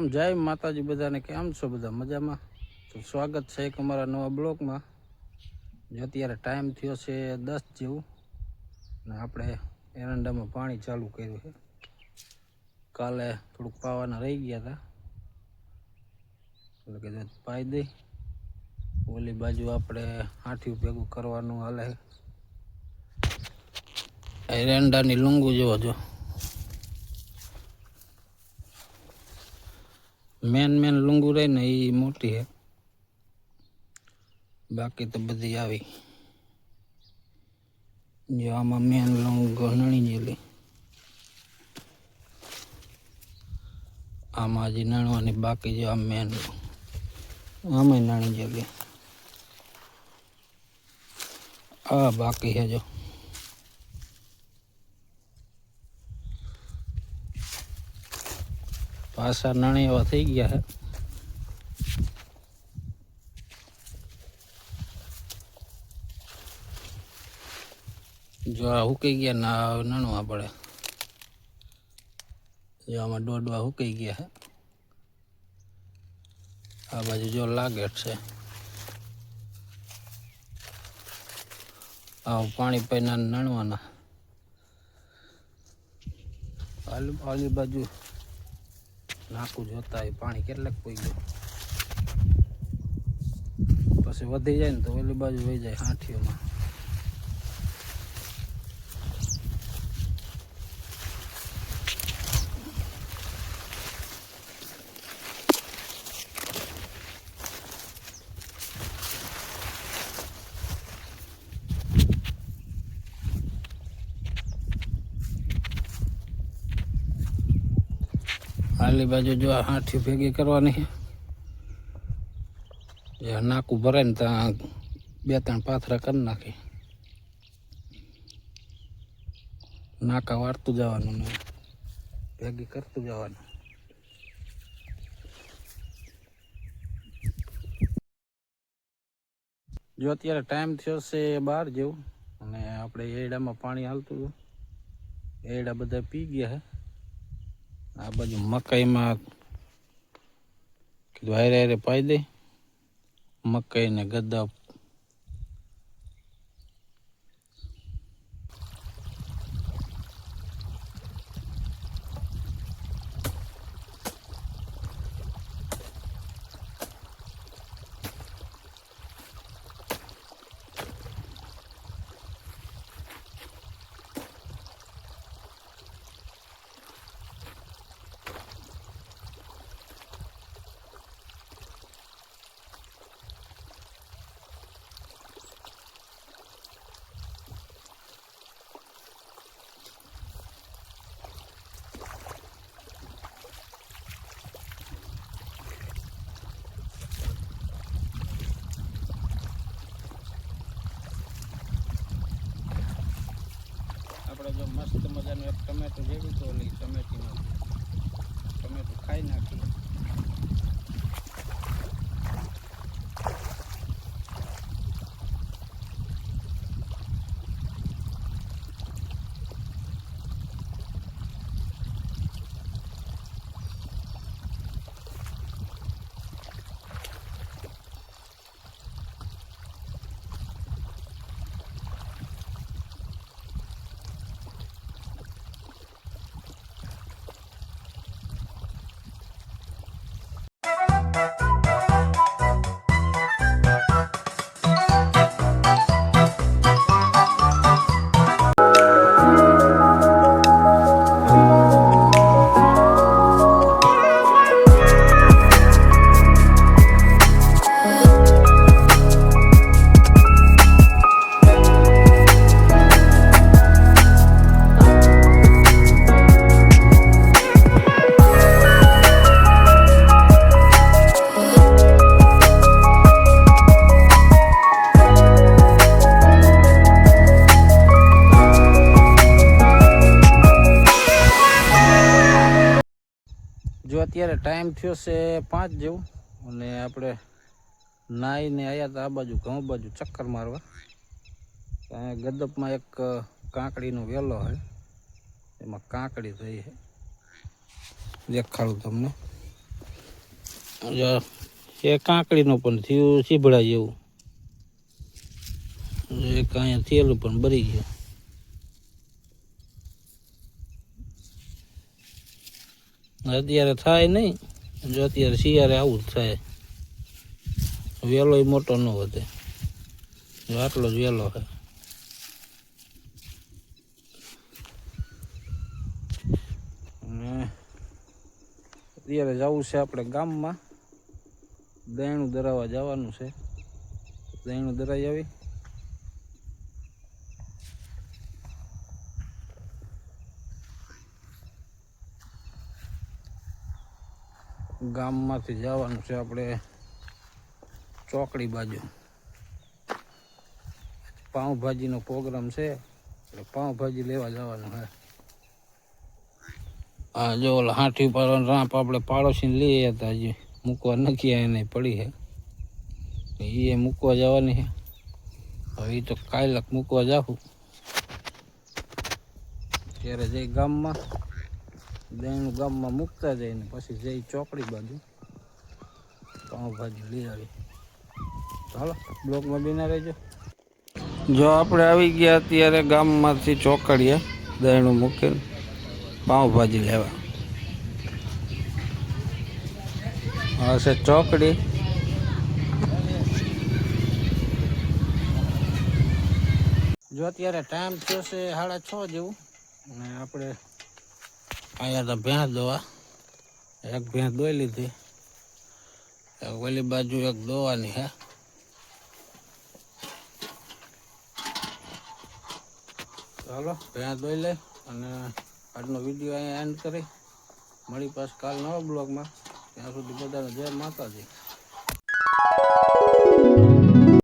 રામ જય માતાજી બધાને, કેમ છો બધા? મજામાં? તો સ્વાગત છે એક અમારા નવા બ્લોગમાં. જો અત્યારે ટાઈમ થયો છે દસ જેવું. ને આપણે એરંડામાં પાણી ચાલુ કર્યું છે. કાલે થોડુંક પાવાના રહી ગયા હતા. એટલે કીધું પાઈ દઈ. ઓલી બાજુ આપણે હાથિયું ભેગું કરવાનું હાલે એરંડાની લૂંગું જોવો જો. મેન મેન લુંગુ રહે ને એ મોટી છે બાકી તો બધી આવી. જો આમાં મેન લુંગો નણી જેલી આમાં હજી નણવાની બાકી જો આ મેન આમાં નાણી જેલી આ બાકી છે જો. પાછા નાણી એવા થઈ ગયા છે. જો આ હુકાઈ ગયા ના નાણવા પડે જો આમાં દોડવા હુકાઈ ગયા છે. આ બાજુ જો લાગે છે. આ પાણી પૈના નાણવાના. આલી નાકું જોતા હોય, પાણી કેટલાક પી ગયું. પછી વધી જાય ને તો ઓલી બાજુ વહી જાય હાથીઓમાં. આલી બાજુ જો હાથી ભેગી કરવાની છે. નાકું ભરે ને ત્યાં બે ત્રણ પાથરા કરી નાખી. નાકા વાળતું જવાનું ને ભેગી કરતું જવાનું. જો અત્યારે ટાઈમ થયો છે બાર જેવું, અને આપણે એડામાં પાણી હાલતું હતું. એડા બધા પી ગયા આ બાજુ મકાઈમાં કીધું હારે હારે પાઈ દે. મકાઈ ને ગદ્દા મસ્ત મજાનું એક ટમેટું જેવું તો ઓલી ટમેટીનું ટમેટું ખાઈ નાખીએ અત્યારે ટાઈમ થયો છે પાંચ જેવું. અને આપણે નાહીને આવ્યા હતા આ બાજુ ઘઉં બાજુ ચક્કર મારવા. ત્યાં ગદપમાં એક કાંકડીનો વેલો હોય એમાં કાંકડી થઈ છે દેખાડું તમને. એ કાંકડીનું પણ થયું સીભળાય જેવું એક અહીંયા થયેલું પણ બરી ગયું. અત્યારે થાય નહીં. જો અત્યારે શિયાળે આવું જ થાય. વેલો મોટો ન વધે. જો આટલો જ વેલો છે અત્યારે જવું છે આપણે ગામમાં. દહીણું દરાવવા જવાનું છે. દહીણું દરાઈ આવી. ગામમાંથી જવાનું છે આપણે ચોકડી બાજુ. પાઉંભાજીનો પ્રોગ્રામ છે, એટલે પાઉંભાજી લેવા જવાનું છે. હા જો ઓલા હાંઠી ઉપર રાંપ આપણે પાડોશીને લઈ હતા હજી. મૂકવા નક્કી એને પડી છે. એ મૂકવા જવાની છે. હવે એ તો કાયલક મૂકવા જાઉં ત્યારે જઈ ગામમાં દહીણું ગામમાં મૂકતા જઈને પછી જઈ ચોકડી બાજુ પાઉંભાજી લઈ આવી. ચાલો, બ્લોકમાં બિના રહેજો. જો આપણે આવી ગયા અત્યારે ગામમાંથી ચોકડીએ દહીણું મૂકીને પાઉંભાજી લેવા. આ છે ચોકડી. જો અત્યારે ટાઈમ થયો છે સાડા છ જેવું, અને આપણે અહીંયા તો ભેંસ દોવા. એક ભેંસ દોઈ લીધી. ઓલી બાજુ એક દોવાની હે. ચાલો, ભેંસ દોઈ લે અને આજનો વીડિયો અહીંયા એન્ડ કરી. મળી પાસ કાલ નવા બ્લોગમાં. ત્યાં સુધી બધાને જય માતાજી.